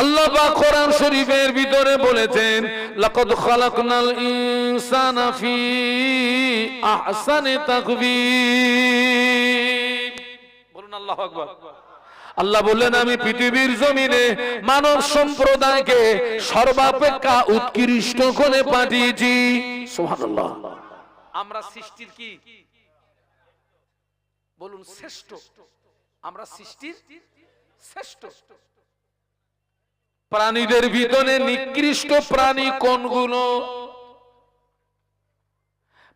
আল্লাহ পাক কোরআন শরীফের ভিতরে বলেছেন, লাকাদ খালাকনাল ইনসানা ফি আহসানি তাকবীর। বলুন আল্লাহু আকবার। আল্লাহ বললেন, আমি পৃথিবীর জমিনে মানব সম্প্রদায়কে সর্বাপেক্ষা উৎকৃষ্ট করে পাঠিয়েছি। সুবহানাল্লাহ। আমরা সৃষ্টির কি? বলুন, শ্রেষ্ঠ। আমরা সৃষ্টির শ্রেষ্ঠ। প্রাণীদের ভিতরে নিকৃষ্ট প্রাণী কোনগুলো?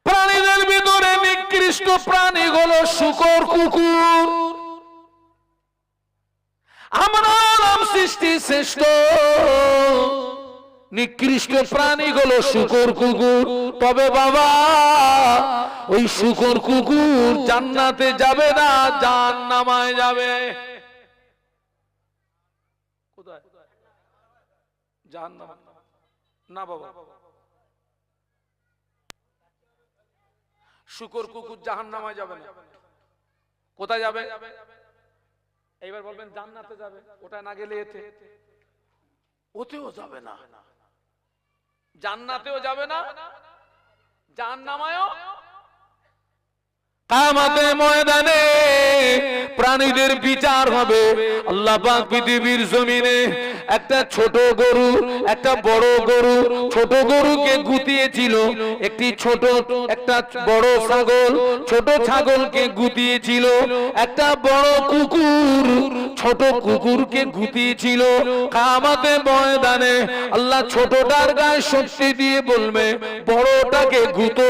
প্রাণীদের ভিতরে নিকৃষ্ট প্রাণী হলো শুকর কুকুর। আমরা সৃষ্টি শ্রেষ্ঠ। নিকৃষ্ট প্রাণী হলো শুকর কুকুর। তবে বাবা, ওই শুকর কুকুর জান্নাতে যাবে না, জাহান্নামায় যাবে কোথায় জাহান্নাম। না বাবা। শুকর কুকুর জাহান্নামায় যাবে না। কোথায় যাবে? এইবার বলবেন জান্নাতে যাবে। ওটা না গেলে এতে। ওতেও যাবে না। জান্নাতেও যাবে না। জাহান্নামায়ও কামাতে ময়দানে প্রাণীদের বিচার হবে। আল্লাহ পাক পৃথিবীর জমিনে একটা ছোট গরু, একটা বড় গরু, ছোট গরুকে গুতিয়েছিল। একটি ছোট, একটা বড় ছাগল, ছোট ছাগলকে গুতিয়েছিল। একটা বড় কুকুর, ছোট কুকুরকে গুতিয়েছিল। কামাতে ময়দানে আল্লাহ ছোটটার গায়ে শক্তি দিয়ে বলবে, বড়টাকে গুতো,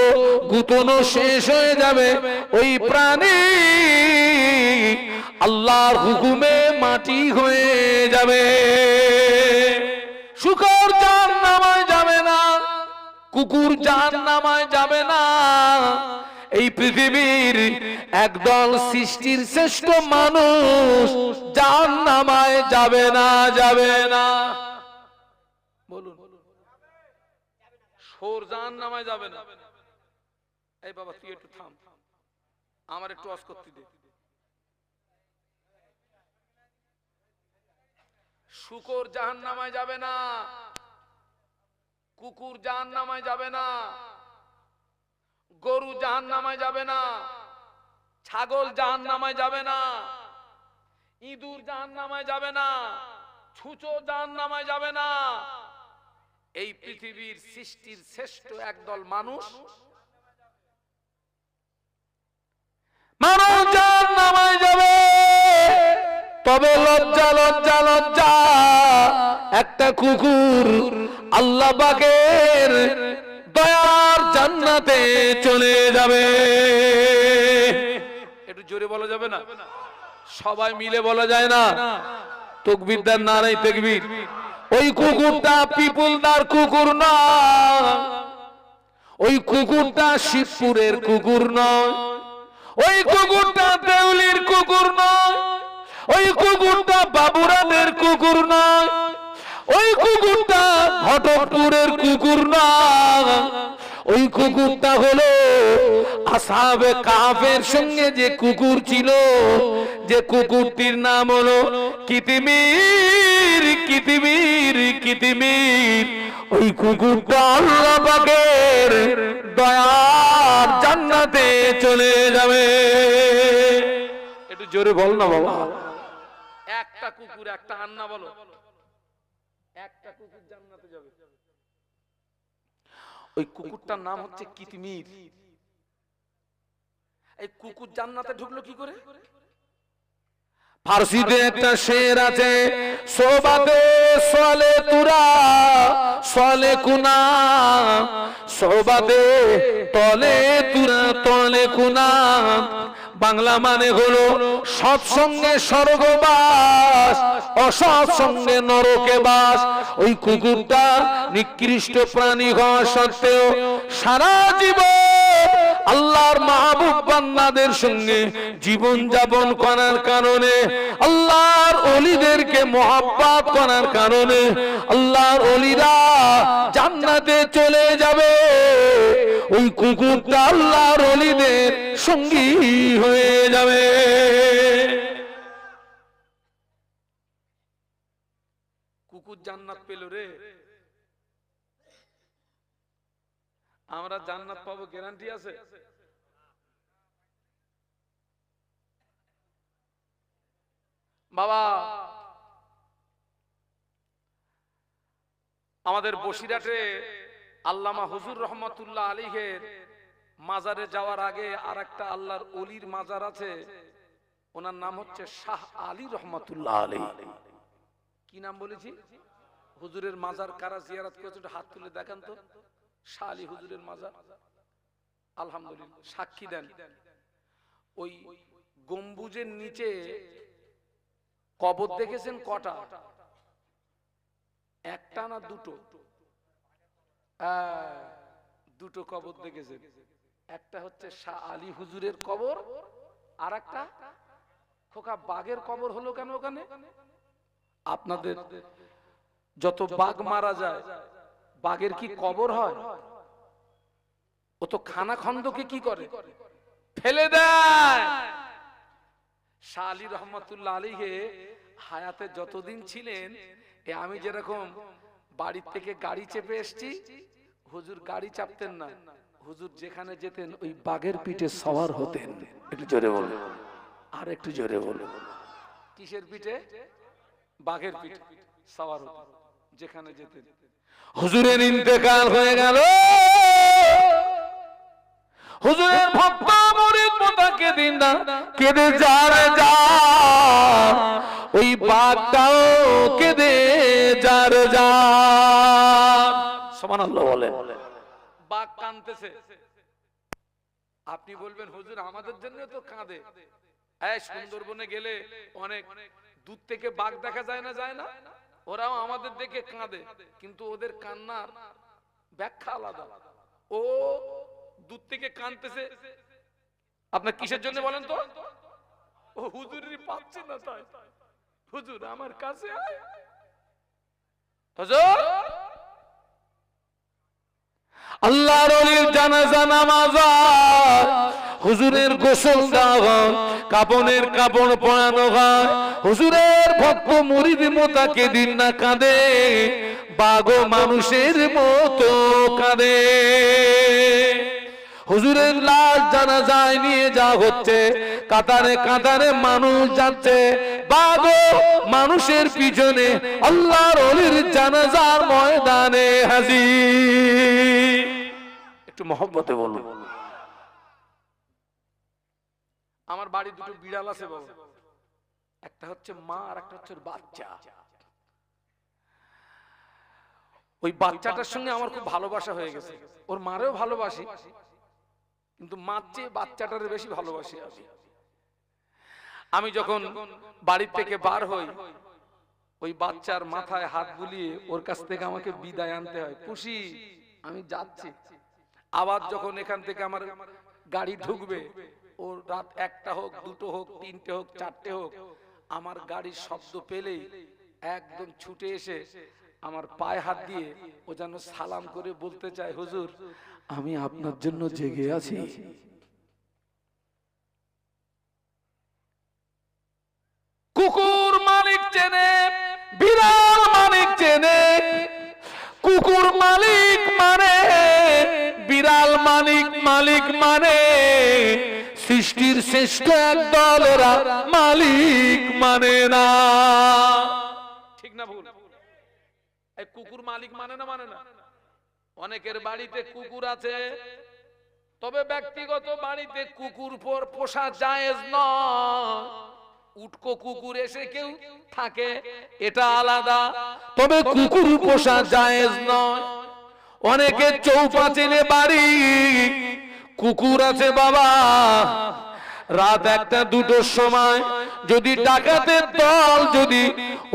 গুতনো শেষ হয়ে যাবে। ওই প্রাণী আল্লাহর হুকুমে মাটি হয়ে যাবে। শুকর জান নামায় যাবে না, কুকুর জান নামায় যাবে না। এই পৃথিবীর একদল সৃষ্টির শ্রেষ্ঠ মানুষ জান নামায় যাবে না যাবে না। বলুন, সোর জান নামায় যাবে না। এই বাবা, তুই একটু থাম। আমার একটু অস দে। শুকর জাহান নামায় যাবে না। কুকুর জাহান নামায় যাবে না। গরু জাহান নামায় যাবে না। ছাগল জাহান নামায় যাবে না। ইঁদুর জাহান নামায় যাবে না। ছুঁচো জাহান নামায় যাবে না। এই পৃথিবীর সৃষ্টির শ্রেষ্ঠ একদল মানুষ মানুষ যার নামায় যাবে, তবে লজ্জা লজ্জা লজ্জা। একটা কুকুর আল্লাহ বাকের দয়ার জান্নাতে চলে যাবে। একটু জোরে বলা যাবে না? সবাই মিলে বলা যায় না? তকবিরদার নারাই তকবির। ওই কুকুরটা পিপুলদার কুকুর না ওই কুকুরটা শিবপুরের কুকুর নয়। ওই কুকুরটা দেউলির কুকুর নয়। ওই কুকুরটা বাবুরাদের কুকুর নয়। ওই কুকুরটা ঘটকপুরের কুকুর নয়। ওই কুকুরটা হলো আসাবে কাফের সঙ্গে যে কুকুর ছিল, যে কুকুরটির নাম হলো কিতিমির কিতিমির কিতিমির। ওই কুকুরটা আল্লাহ পাকের দয়ার জান্নাতে চলে যাবে। একটু জোরে বল না বাবা। একটা কুকুর একটা আন্না বলো। একটা কুকুর জান্নাতে যাবে। ওই কুকুরটার নাম হচ্ছে কিতমির এই কুকুর জান্নাতে ঢুকলো কি করে? ফার্সিতে একটা শের আছে সোবাতে সলে তুরা সলে কুনা সোবাতে তলে তুরা তলে কুনা। বাংলা মানে হলো সৎসঙ্গে স্বর্গবাস অসৎসঙ্গে নরকে বাস। ওই কুকুরটা নিকৃষ্ট প্রাণী হওয়া সত্ত্বেও সারা জীবন আল্লাহর মাহবুব বান্দাদের সঙ্গে জীবন যাপন করার কারণে, আল্লাহর অলিদেরকে মোহাব্বত করার কারণে, আল্লাহর অলিরা জান্নাতে চলে যাবে। ওই কুকুরটা আল্লাহর অলিদের সঙ্গী হয়ে যাবে। কুকুর জান্নাত পেল রে। আমরা জান্নাত পাবো গ্যারান্টি আছে? বাবা, আমাদের বসিরাটে আল্লামা হুজুর রহমতুল্লাহ আলীহের মাজারে যাওয়ার আগে আর একটা আল্লাহর অলির মাজার আছে, ওনার নাম হচ্ছে শাহ আলী রহমতুল্লাহ আলী। কি নাম বলেছি? হুজুরের মাজার কারা জিয়ারাত করেছে হাত তুলে দেখান তো। শাহ আলী হুজুরের মাজার। আলহামদুলিল্লাহ, সাক্ষী দেন। ওই গম্বুজের নিচে কবর দেখেছেন কটা? একটা না দুটো? দুটো কবর দেখেছেন। একটা হচ্ছে শাহ আলী হুজুরের কবর আর একটা খোকা বাঘের কবর হলো কেন ওখানে? আপনাদের যত বাঘ মারা যায়, বাঘের কি কবর হয়? ও তো খানা খন্দকে কি করে? ফেলে দেয়! শাহ আলী রহমতুল্লাহ আলীকে হায়াতে যতদিন ছিলেন এ আমি যেরকম বাড়ির থেকে গাড়ি চেপে এসছি হুজুর গাড়ি চাপতেন না। হুজুর যেখানে যেতেন ওই বাঘের পিঠে সওয়ার হতেন। একটু জোরে বলো আর একটু জোরে বলো কিসের পিঠে? বাঘের পিঠে সওয়ার হতেন যেখানে যেতেন। হুজুরের ইন্তেকাল হয়ে গেল। হুজুরের ভক্ত মরিদ মোতা না কেঁদে যারে যা। ওই বাঘটাও কেঁদে যার যা। সমান আল্লাহ বলে বাঘ কানতেছে আপনি বলবেন হুজুর আমাদের জন্য তো কাঁদে। এই সুন্দরবনে গেলে অনেক দূর থেকে বাঘ দেখা যায় না যায় না? ওরাও আমাদের দেখে কাঁদে কিন্তু ওদের কান্নার ব্যাখ্যা আলাদা। ও দূর থেকে কাঁদতেছে আপনার কিসের জন্য বলেন তো? ও হুজুরি পাচ্ছে না তাই। হুজুর আমার কাছে আয়। হুজুর! আল্লাহর ওলির জানাজা নামাজ হুজুরের গোসল দেওয়া কাপনের কাপড় পরানো হয়। হুজুরের ভক্ত মুরিদ মোতাকে দিন না কাঁদে। বাগো মানুষের মতো কাঁদে। হুজুরের লাশ জানা যায় নিয়ে যা হচ্ছে। কাতারে কাতারে মানুষ যাচ্ছে। বাগো মানুষের পিছনে আল্লাহর অলির জানাজার ময়দানে হাজির। একটু মহব্বতে বলুন। আমার বাড়ি দুটো বিড়াল আছে বাবা। একটা হচ্ছে মা আর একটা হচ্ছে বাচ্চা। ওই বাচ্চাটার সঙ্গে আমার খুব ভালোবাসা হয়ে গেছে। ওর মারেও ভালোবাসি। কিন্তু মার চেয়ে বাচ্চাটার বেশি ভালোবাসি আমি। আমি যখন বাড়ির থেকে বার হই, ওই বাচ্চার মাথায় হাত বুলিয়ে ওর কাছ থেকে আমাকে বিদায় আনতে হয়। খুশি, আমি যাচ্ছি। আবার যখন এখান থেকে আমার গাড়ি ঢুকবে, ও রাত একটা হোক, দুটো হোক, তিনটে হোক, চারটে হোক, আমার গাড়ির শব্দ পেলেই একদম ছুটে এসে আমার পায়ে হাত দিয়ে ও যেন সালাম করে বলতে চায়, হুজুর আমি আপনার জন্য জেগে আছি। কুকুর মালিক চেনে বিড়াল মালিক চেনে কুকুর মালিক মানে বিড়াল মালিক মালিক মানে সৃষ্টির শ্রেষ্ঠ এক দলেরা মালিক মানে না। ঠিক না ভুল? কুকুর মালিক মানে না মানে না। অনেকের বাড়িতে কুকুর আছে। তবে ব্যক্তিগত বাড়িতে কুকুর পর পোষা জায়েজ নয়। উটকো কুকুর এসে কেউ থাকে, এটা আলাদা। তবে কুকুর পোষা জায়েজ নয়। অনেকে চৌপাচেলে বাড়ি, কুকুর আছে বাবা। রাত একটা দুটোর সময় যদি ডাকাতের দল যদি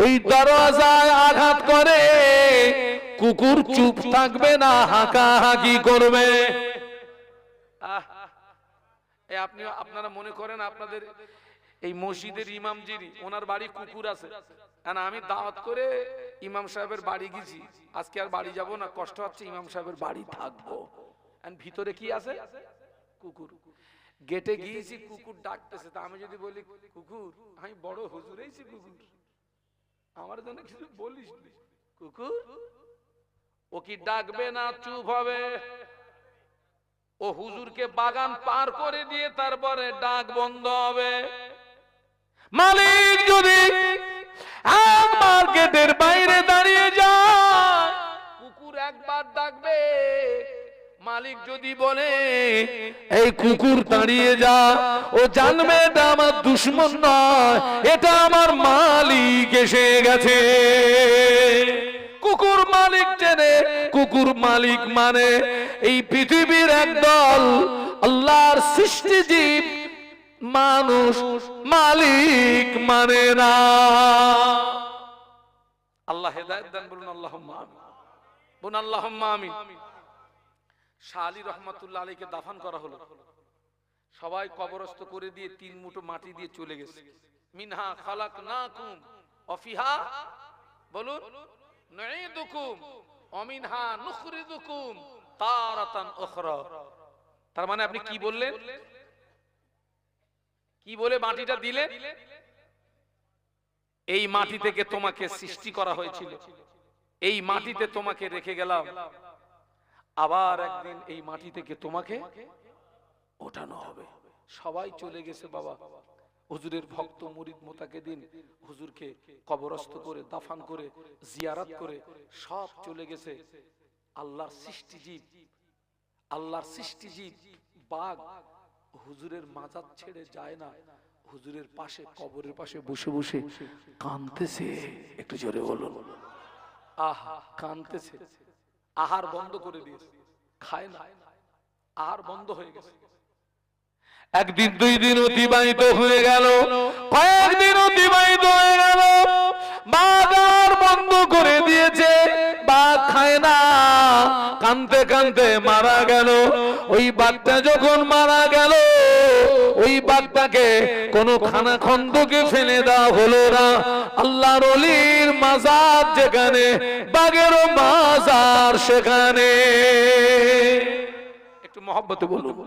ওই দরজায় আঘাত করে, কুকুর চুপ থাকবে না হাঁকা হাঁকি করবে আপনি, আপনারা মনে করেন আপনাদের এই মসজিদের ইমাম যিনি, ওনার বাড়ি কুকুর আছে। আমি দাওয়াত করে ইমাম সাহেবের বাড়ি গেছি। আজকে আর বাড়ি যাব না, কষ্ট হচ্ছে, ইমাম সাহেবের বাড়ি থাকব। ভিতরে কি আছে? কুকুর। গেটে গিয়েছি কুকুর ডাকতেছে। তা আমি যদি বলি কুকুর আমি বড় হুজুর এইছি কুকুর। আমার জন্য কিছু বলিস কুকুর ও কি ডাকবে না চুপ হবে? ও হুজুরকে বাগান পার করে দিয়ে তারপরে ডাক বন্ধ হবে। মালিক যদি মার্কেটের বাইরে দাঁড়িয়ে যায় কুকুর একবার ডাকবে। মালিক যদি বলে, এই কুকুর দাঁড়িয়ে যা, ও জানবে এটা আমার দুশ্মন নয়, এটা আমার মালিক এসে গেছে। কুকুর মালিক চেনে, কুকুর মালিক মানে এই পৃথিবীর একদল আল্লাহর সৃষ্টি জীব মানুষ মালিক মানে না। আল্লাহ হেদায়েত দেন, বলুন আল্লাহ বলুন আল্লাহ আমিন। শাহ আলী রহমাতুল্লাহ আলীকে দাফন করা হলো। সবাই কবরস্থ করে দিয়ে তিন মুঠো মাটি দিয়ে চলে গেছে। মিনহা খালাক না কুম অফিহা, বলুন অমিনহা তারাতান তার মানে আপনি কি বললেন? কি বলে মাটিটা দিলেন এই মাটি থেকে তোমাকে সৃষ্টি করা হয়েছিল। এই মাটিতে তোমাকে রেখে গেলাম। আবার একদিন এই মাটি থেকে তোমাকে ওঠানো হবে। সবাই চলে গেছে বাবা। হুজুরের ভক্ত মুরিদ মোতাকে দিন হুজুরকে কবরস্থ করে, দাফান করে, জিয়ারাত করে সব চলে গেছে। আল্লাহর সৃষ্টিজীব আল্লাহর সৃষ্টিজীব বাঘ হুজুরের মাজার ছেড়ে যায় না। হুজুরের পাশে, কবরের পাশে বসে বসে কাঁদতেছে। একটু জোরে বলো আহা, কাঁদতেছে। আহার বন্ধ করে দিয়েছে। খায় না। আহার বন্ধ হয়ে গেছে। একদিন, দুই দিন অতিবাহিত হয়ে গেল। কয়েকদিন অতিবাহিত হয়ে গেল। বন্ধ করে দিয়েছে। বাঘ খায় না। কানতে কানতে মারা গেল। ওই বাঘটা যখন মারা গেল, ওই বাঘটাকে কোন খানা খন্দকে ফেলে দেওয়া হলো না। আল্লাহ রলির মাজার যেখানে বাঘেরও মাজার সেখানে। একটু মহব্বতে বলুন।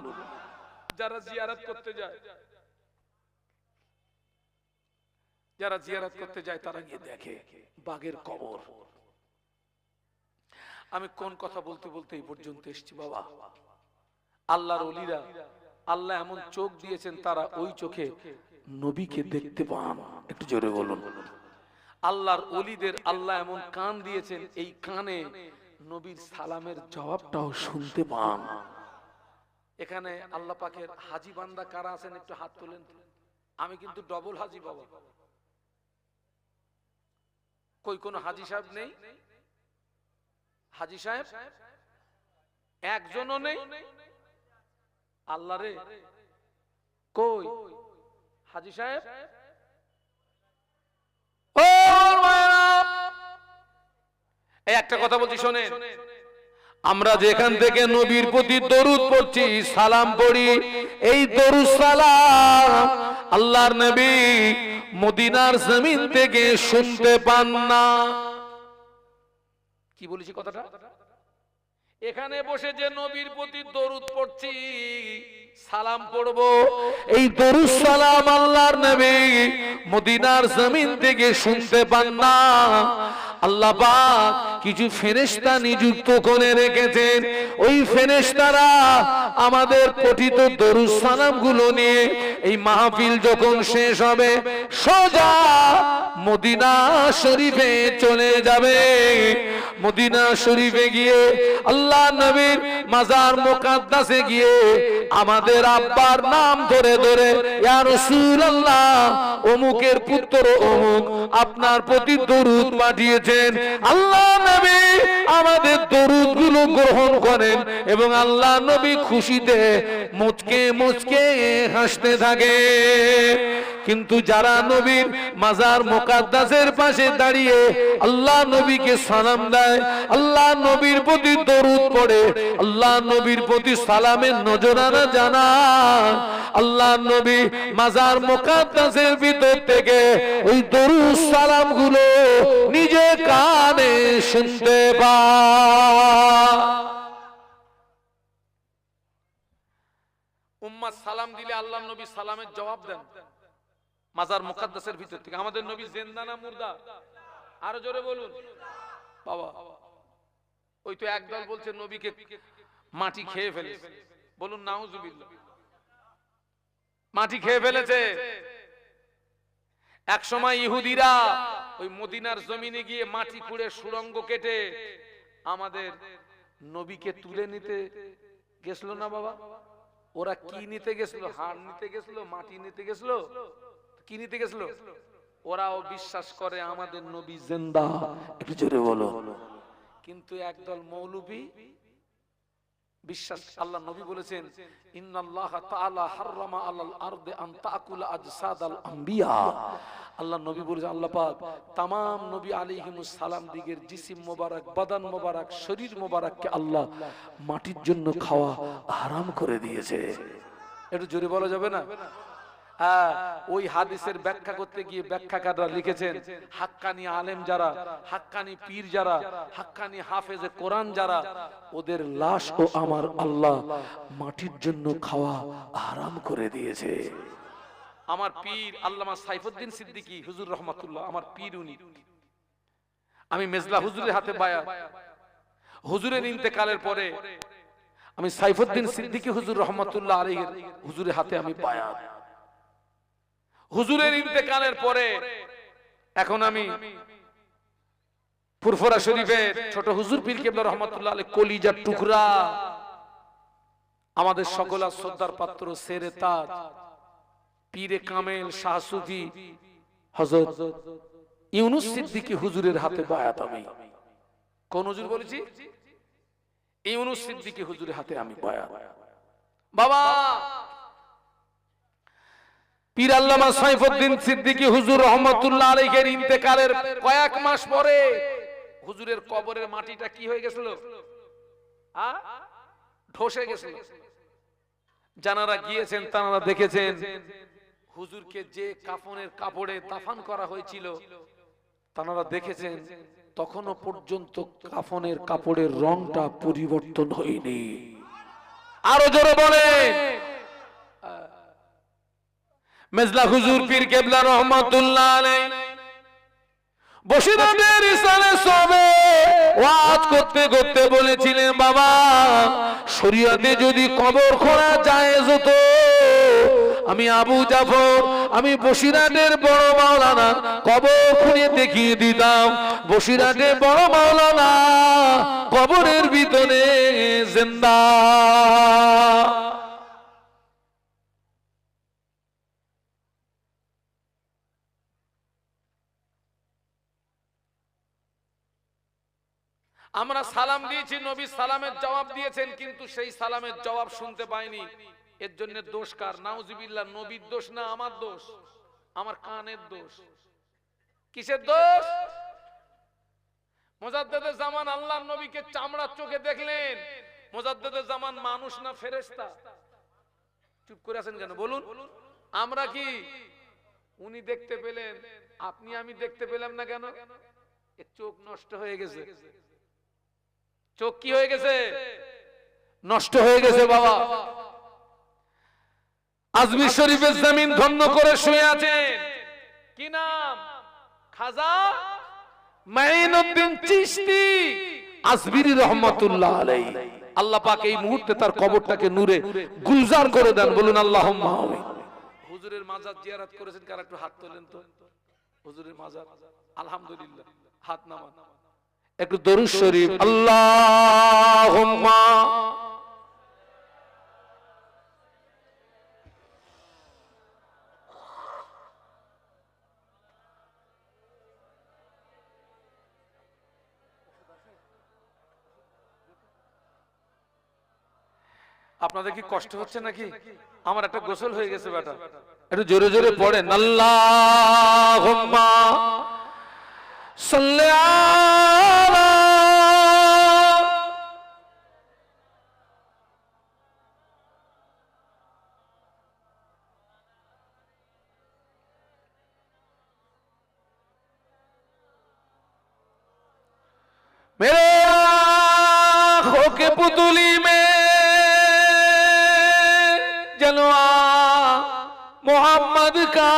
যারা জিয়ারত করতে যায়, যারা জিয়ারত করতে যায়, তারা গিয়ে দেখে বাঘের কবর। আমি কোন কথা বলতে বলতে এই পর্যন্ত এসেছি বাবা। আল্লাহর অলিরা আল্লাহ এমন চোখ দিয়েছেন, তারা ওই চোখে নবীকে দেখতে পান। একটু জোরে বলুন। আল্লাহর অলিদের আল্লাহ এমন কান দিয়েছেন এই কানে নবীর সালামের জবাবটাও শুনতে পান। এখানে আল্লাহ পাকের হাজি বান্দা কারা আছেন একটু হাত তোলেন আমি কিন্তু ডবল হাজি বাবা। কই কোন হাজি সাহেব নেই? হাজি সাহেব একজনও নেই? আল্লাহ রে কই? হাজি সাহেব? ও মায়েরা! এই একটা কথা বলছি শোনেন। আমরা যেখান থেকে নবীর প্রতি দরুদ পড়ছি সালাম পড়ি এই দরুদ সালাম আল্লাহর নবী মদিনার জমিন থেকে শুনতে পান না। কি বলেছি কথাটা? এখানে বসে যে নবীর প্রতি দরুদ পড়ছি, সালাম পড়ব। এই দরুদ সালাম আল্লাহর নবী মদিনার জমিন থেকে শুনতে পান না। আল্লাহ পাক কিছু ফেরেশতা নিযুক্ত করে রেখেছেন। ওই ফেরেশতারা আমাদের পঠিত দরুদ সালামগুলো নিয়ে এই মাহফিল যখন শেষ হবে, সোজা মদিনা শরীফে চলে যাবে। মদিনা শরীফে গিয়ে আল্লাহ নবীর মাজার মুকাদ্দাসে গিয়ে আমাদের আব্বার নাম ধরে ধরে, ইয়া রাসূলুল্লাহ, অমুকের পুত্র অমুক আপনার প্রতি দরুদ পাঠিয়েছেন। আল্লাহ নবী আমাদের দরুদগুলো গ্রহণ করেন এবং আল্লাহ নবী খুশিতে মুচকে মুচকে হাসতে থাকে। কিন্তু যারা নবীর মাজার মুকাদ্দাসের পাশে দাঁড়িয়ে আল্লাহ নবীকে সালাম দেয়, আল্লাহ নবীর প্রতি দরুদ পড়ে আল্লাহ নবীর প্রতি সালামের নজরানা জানা আল্লাহ নবী মাজার মুকাদ্দাসের ভিতর থেকে ওই দরুদ সালামগুলো নিজে কানে শুনতে উম্মাদ সালাম দিলে আল্লাহ নবী সালামের জবাব দেন। মাজার মুকাদ্দাসের ভিতর থেকে। আমাদের নবী জেন্দা না মুর্দা? আরও জোরে বলুন। বাবা। ওই তো একদল বলছে নবীকে মাটি খেয়ে ফেলেছে। বলুন নাউজুবিল্লাহ। মাটি খেয়ে ফেলেছে। এক সময় ইহুদিরা ওই মদিনার জমিনে গিয়ে মাটি খুঁড়ে সুরঙ্গ কেটে আমাদের নবীকে তুলে নিতে গেছিল না বাবা? ওরা কি নিতে গেছিল? হাড় নিতে গেছিল? মাটি নিতে গেছিল? কি নিতে গেছিল? ওরাও বিশ্বাস করে আমাদের নবী জিন্দা। একটু জোরে বলো কিন্তু একদল মৌলবী বিশ্বাস আল্লাহ নবী বলেছেন, ইন্নাল্লাহ তাআলা হাররামা আলাল আরদে আন আজসাদাল আম্বিয়া। আল্লাহ নবী বলেছেন, আল্লাহ পাক তামাম নবী আলাইহিমুস সালাম দিগের জিসিম মোবারক, বাদান মোবারক, শরীর আল্লাহ মাটির জন্য খাওয়া হারাম করে দিয়েছে। একটু জোরে বলা যাবে না? হ্যাঁ ওই হাদিসের ব্যাখ্যা করতে গিয়ে ব্যাখ্যাকাররা লিখেছেন হাক্কানি আলেম যারা হাক্কানি পীর যারা হাক্কানি হাফেজে কোরআন যারা ওদের লাশ ও আমার আল্লাহ মাটির জন্য খাওয়া হারাম করে দিয়েছে। আমার পীর আল্লামা সাইফুদ্দিন সিদ্দিকী হুজুর রহমাতুল্লাহ আমার পীর উনি। আমি মেজলা হুজুরের হাতে বায়া। হুজুরের ইন্তেকালের পরে আমি সাইফুদ্দিন সিদ্দিকী হুজুর রহমাতুল্লাহ আলাইহির হুজুরের হাতে আমি বায়া। হুজুরের ইন্তেকালের পরে এখন আমি ফুরফুরা শরীফের ছোট হুজুর পীর কেবলা রহমতুল্লাহ আলী কলিজার টুকরা আমাদের সকল শ্রদ্ধার পাত্র সেরে তাজ, পীরে কামেল, শাহ সুফি, হযরত ইউনুস সিদ্দিকী হুজুরের হাতে বায়াত আমি। কোন হুজুর বলেছি? ইউনুস সিদ্দিকী হুজুরের হাতে আমি বায়াত। বাবা পীর আল্লামা সাইফুদ্দিন সিদ্দিকী হুজুর রহমতুল্লাহ আলাইহির ইন্তেকালের কয়েক মাস পরে হুজুরের কবরের মাটিটা কি হয়ে গেছিল? আ? ধসে গেছিল। জানারা গিয়েছেন তারা দেখেছেন, হুজুরকে যে কাফনের কাপড়ে দাফন করা হয়েছিল তারা দেখেছেন, তখনও পর্যন্ত কাফনের কাপড়ের রংটা পরিবর্তন হয়নি। আরও জোরে বলে মেজলা হুজুর পীর কেবলা রহমাতুল্লাহ আলাইহি। বসিরহাটের ইসালে সবে ওয়াজ করতে করতে বলেছিলেন, বাবা, শরীয়তে যদি কবর খোঁড়া জায়েজ হতো, আমি আবু জাফর, আমি বসিরহাটের বড় মাওলানা, কবর খুঁড়ে দেখিয়ে দিতাম। বসিরহাটের বড় মাওলানা কবরের ভিতরে জিন্দা। আমরা সালাম দিয়েছি, নবী সালামের জবাব দিয়েছেন, কিন্তু সেই সালামের জবাব শুনতে পাইনি। এর জন্য দোষ কার? নাউজিবিল্লাহ, নবীর দোষ না আমার দোষ? আমার কানের দোষ। কিসের দোষ? মোজাদ্দেদের জামান আল্লাহ নবীকে চামড়ার চোখে দেখলেন। মোজাদ্দেদের জামান মানুষ না ফেরেশতা? চুপ করে আছেন কেন? বলুন। আমরা কি উনি দেখতে পেলেন, আপনি আমি দেখতে পেলাম না কেন? এর চোখ নষ্ট হয়ে গেছে। চোখ কি হয়ে গেছে? নষ্ট হয়ে গেছে বাবা। আজমির শরীফের জমিন ধন্য করে শুয়ে আছেন কি নাম? খাজা? মাইনুদ্দিন চিশতি। আজমিরি রহমাতুল্লাহ আলাইহি। আল্লাহ পাক এই মুহূর্তে তার কবরটাকে নূরে গুলজার করে দেন। বলুন আল্লাহুম্মা আমিন। হুজুরের মাজার জিয়ারত করেছেন কার একটু হাত তোলেন তো? হুজুরের মাজার। আলহামদুলিল্লাহ হাত নামান। একটু দরুদ শরীফ, আল্লাহুম্মা। আপনাদের কি কষ্ট হচ্ছে নাকি? আমার একটা গোসল হয়ে গেছে বেটা একটু জোরে জোরে পড়েন, আল্লাহুম্মা। সাল্লি पुतली में जलवा मोहम्मद का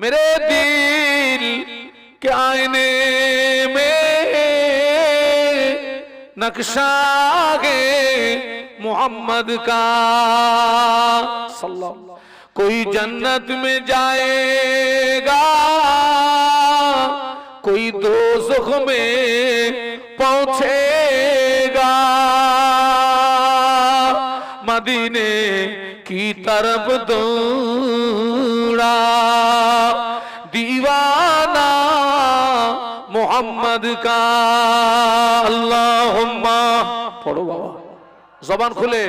मेरे दिल कि आईने में नक्शा है मोहम्मद का सल्लल्लाहु कोई जन्नत में जाएगा कोई दोजख में پہنچے مدینے کی طرف دوڑا دیوانہ محمد کا اللہ پڑھو بابا زبان کھلے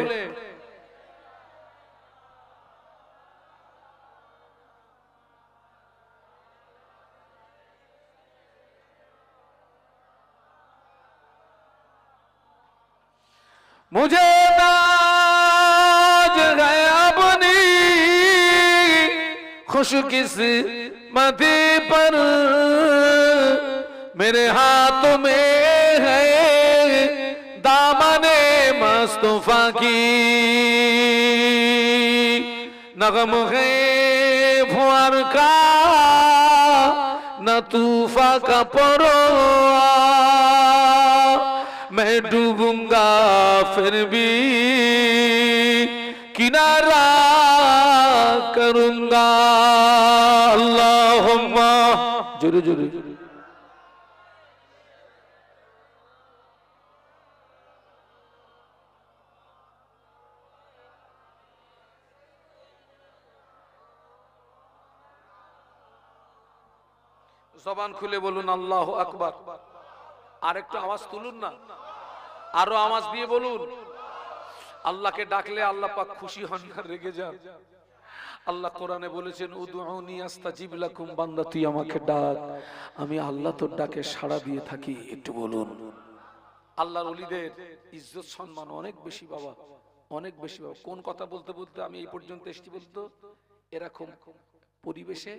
मुझे नाज है अपनी खुश किस मती पर मेरे हाथ में है दामने मस्तफा की नगम है फुआर का न तूफा का परो मैं डूबूंगा फिर भी किनारा करूंगा अल्लाहुम्मा जोरे जोरे জবান খুলে বলুন আল্লাহ আকবার আর একটু আওয়াজ তুলুন না। আরও আওয়াজ দিয়ে বলুন। আল্লাহকে ডাকলে আল্লাহ পাক খুশি হন না, রেগে যান। আল্লাহ কোরআনে বলেছেন, উদউনি আস্তাজিব লাকুম, বান্দা তুই আমাকে ডাক। আমি আল্লাহ তোর ডাকে সাড়া দিয়ে থাকি। একটু বলুন। আল্লাহর ওলিদের ইজ্জত সম্মান অনেক বেশি বাবা, অনেক বেশি বাবা। কোন কথা বলতে বলতে আমি এই পর্যন্ত এসেছি বলতো? এরকম পরিবেশে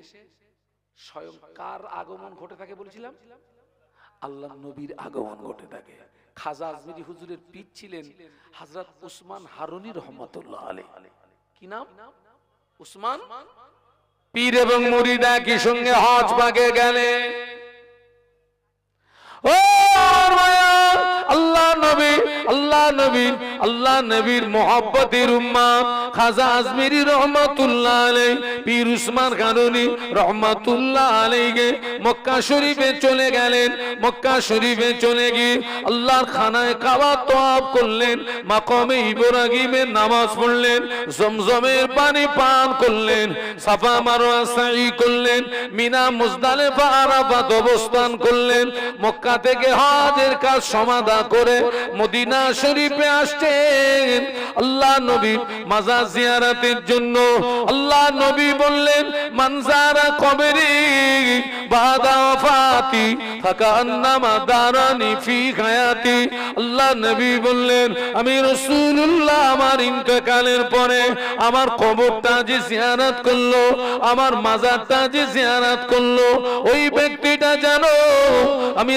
স্বয়ং কার আগমন ঘটে থাকে বলেছিলাম? আল্লাহ নবীর আগমন ঘটে থাকে। খাজা আজমিরি হুজুরের পীর ছিলেন হাজরত উসমান হারুনি রহমতুল্লাহ আলী কি নাম? উসমান? পীর এবং মুরিদা কি সঙ্গে হজ বাগে গেলে। ও আল্লাহ নবী আল্লাহ নবী আল্লাহ নবীর মোহাব্বতের উম্মা খাজা আজমিরি রহমাতুল্লাহ আলাই পীর উসমান কানুনি রহমাতুল্লাহ আলাইকে মক্কা শরীফে চলে গেলেন। মক্কা শরীফে চলে গিয়ে আল্লাহর খানায় কাবা তোয়াব করলেন, মাকমে ইব্রাহিমের নামাজ পড়লেন, জমজমের পানি পান করলেন, সাফা মারোয়া সাই করলেন, মিনা মুজদালেফা আরাফাত অবস্থান করলেন। মক্কা থেকে হজের কাজ সমাধা করে মদিনা শরীফে আসছেন আল্লাহ নবী মাজার জিয়ারাতের জন্য, আল্লাহ নবী বললেন, মানজারা কবেরি বাদা ফাতি ফাকা দারানি ফি হায়াতি। আল্লাহ নবী বললেন, আমি আমার ইন্তেকালের পরে আমার কবরটা যে করল, আমার মাজারটা যে জিয়ারত করল, ওই ব্যক্তিটা জানো আমি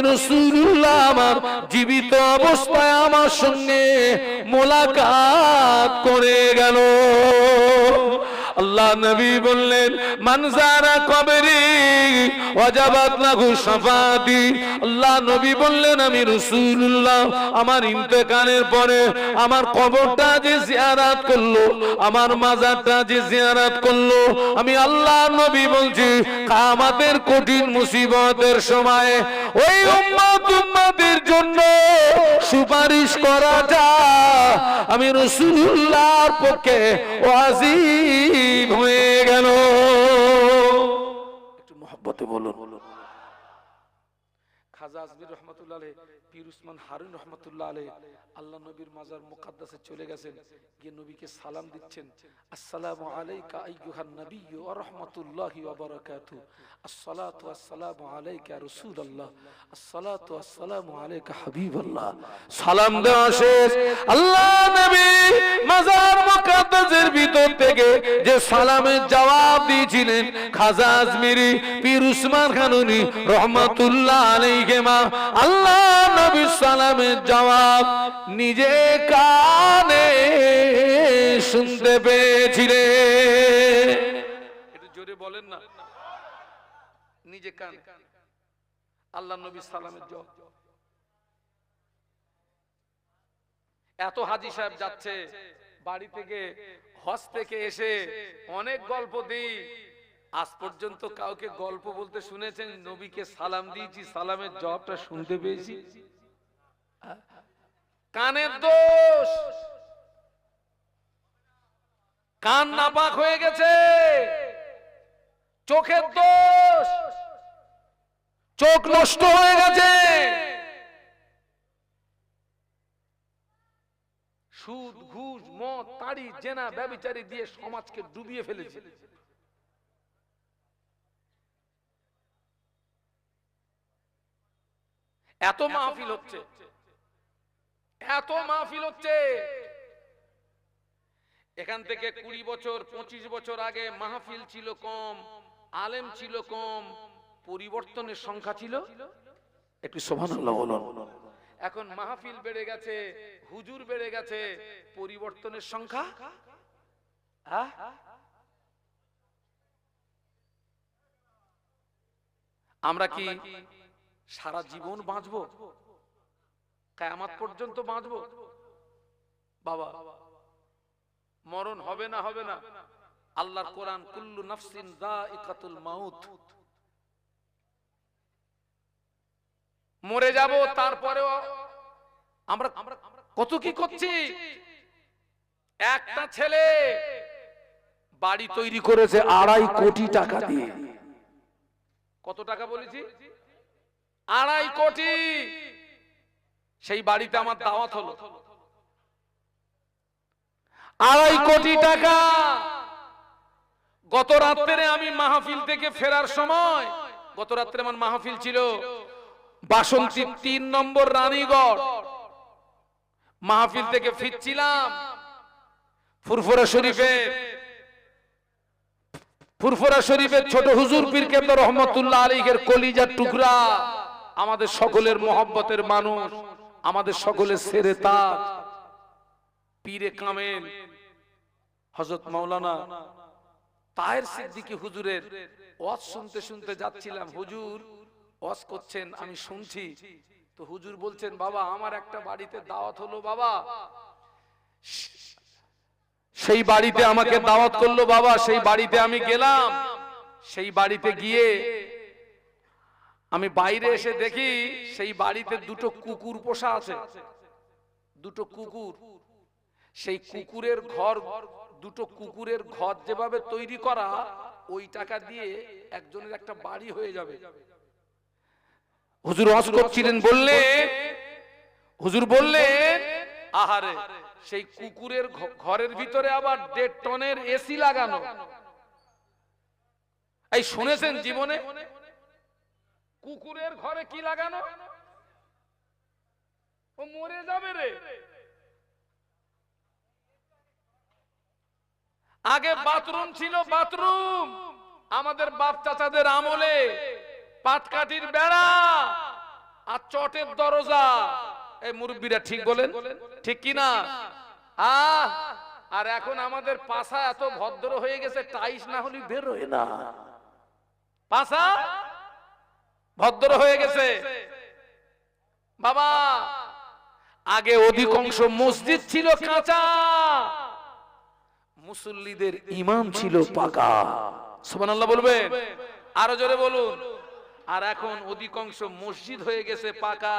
আমার জীবিত অবস্থায় আমার সঙ্গে মোলাকাত করে গেল। আল্লাহ নবী বললেন, মানজারা কবরি, ওয়াজাবাত লাহু শাফাতি। আল্লাহ নবী বললেন, আমি রাসূলুল্লাহ, আমার ইন্তেকালের পরে আমার কবরটা যে জিয়ারত করল, আমার মাজারটা যে জিয়ারত করল, আমি আল্লাহ নবী বলছি, কামাতের কঠিন মুসিবতের সময় ওই উম্মত উম্মতের জন্য সুপারিশ করা যায়। আমি রসুল্লাহর পক্ষে ওয়াজিব হয়ে গেল। একটু মহব্বতে বলুন। খাজা আজমির রহমতুল্লাহ পীর উসমান হারুন রহমতুল্লাহ আল্লাহ নবীর মাজার মুকাদ্দাসে চলে গেছেন, গিয়ে নবীকে সালাম দিচ্ছেন। আসসালামু আলাইকা আইয়ুহান নাবিয়্যু ওয়া রাহমাতুল্লাহি ওয়া বারাকাতুহু আসসালাতু ওয়াসসালামু আলাইকা রাসূলুল্লাহ। আসসালাতু ওয়াসসালামু আলাইকা হাবিবাল্লাহ। সালাম দেওয়া শেষ। আল্লাহ নবী মাজার মুকাদ্দাসের ভিতর থেকে যে সালামের জবাব দিয়েছিলেন, খাজা আজমিরি, পীর উসমান খানুনি রহমাতুল্লাহ আলাইহি মা আল্লাহ নবী সালামের জবাব নিজে কানে শুনতে পেয়েছিলেন একটু জোরে বলেন না। নিজে কান। আল্লাহ নবী সালামের জবাব। এত হাজি সাহেব যাচ্ছে বাড়ি থেকে হজ থেকে এসে অনেক গল্প দিই। আজ পর্যন্ত কাউকে গল্প বলতে শুনেছেন, নবীকে সালাম দিয়েছি, সালামের জবাবটা শুনতে পেয়েছি। কানের দোষ। কান নাপাক হয়ে গেছে। চোখের দোষ। চোখ নষ্ট হয়ে গেছে। সুদ, ঘুষ, মদ, তাড়ি, জেনা, ব্যবিচারি দিয়ে সমাজকে ডুবিয়ে ফেলেছে। এত মাহফিল হচ্ছে। এত মাহফিল হচ্ছে। এখান থেকে কুড়ি বছর, পঁচিশ বছর আগে মাহফিল ছিল কম, আলেম ছিল কম, পরিবর্তনের সংখ্যা ছিল? একটু সোভান এখন মাহফিল বেড়ে গেছে, হুজুর বেড়ে গেছে, পরিবর্তনের সংখ্যা? আমরা কি সারা জীবন বাঁচবো? কায়ামাত পর্যন্ত বাঁচবো। বাবা, মরণ হবে না হবে না, আল্লাহর কোরআন, কুল্লু নাফসিন যায়িকাতুল মাউত। মরে যাব, তারপরেও আমরা কত কি করছি? একটা ছেলে বাড়ি তৈরি করেছে আড়াই কোটি টাকা দিয়ে। কত টাকা বলেছি? আড়াই কোটি। সেই বাড়িতে আমার দাওয়াত হলো। আড়াই কোটি টাকা। গত রাত্রে আমি মাহফিল থেকে ফেরার সময় গত রাত্রে আমার মাহফিল ছিল বাসন্তী তিন নম্বর রানীগড়। মাহফিল থেকে ফিরছিলাম ফুরফুরা শরীফের ফুরফুরা শরীফের ছোট হুজুর পীর কেন্দ্র রহমতুল্লাহ আলীকের কলিজার টুকরা আমাদের সকলের মোহব্বতের মানুষ। আমাদের সকলের সেরে তাজ পীরে কামেল। হজরত মাওলানা তাহের সিদ্দিকী হুজুরের ওয়াজ শুনতে শুনতে যাচ্ছিলাম। হুজুর ওয়াজ করছেন আমি শুনছি। তো হুজুর বলছেন বাবা আমার একটা বাড়িতে দাওয়াত হলো বাবা। সেই বাড়িতে আমাকে দাওয়াত করল বাবা। সেই বাড়িতে আমি গেলাম। সেই বাড়িতে গিয়ে আমি বাইরে এসে দেখি সেই বাড়িতে দুটো কুকুর পোষা আছে। দুটো কুকুর। সেই কুকুরের ঘর দুটো কুকুরের ঘর যেভাবে তৈরি করা ওই টাকা দিয়ে একজনের একটা বাড়ি হয়ে যাবে। হুজুর ওয়াজ করছিলেন বললে হুজুর বললেন আহারে সেই কুকুরের ঘরের ভিতরে আবার দেড় টনের এসি লাগানো। এই শুনেছেন জীবনে? কুকুরের ঘরে কি লাগানো? ও মরে যাবে রে। আগে বাথরুম ছিল বাথরুম আমাদের বাপ চাচাদের আমলে পাটকাঠির বেড়া আর চটের দরজা। এই মুরব্বীরা ঠিক বলেন? ঠিক কি না আহ! আর এখন আমাদের পাশা এত ভদ্র হয়ে গেছে টাইস না হলে বের হয় না। পাশা? ভদ্র হয়ে গেছে। বাবা আগে অধিকাংশ মসজিদ ছিল কাঁচা। মুসল্লিদের ইমাম ছিল পাকা। সুবহানাল্লাহ বলবে আরও জোরে বলুন। আর এখন অধিকাংশ মসজিদ হয়ে গেছে পাকা।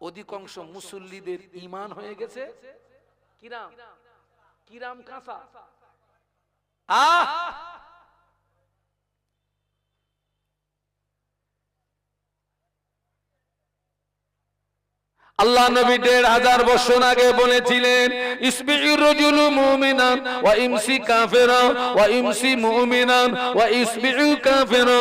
অধিকাংশ মুসল্লিদের ইমান হয়ে গেছে কিরাম? কিরাম কাঁচা। আহ! আল্লাহ নবী দেড় হাজার বছর আগে বলেছিলেন ইসবিউর রজুলু মুমিনান ওয়া ইমসি কাফিরা ওয়া ইমসি মুমিনান ওয়া ইসবিউ কাফিরা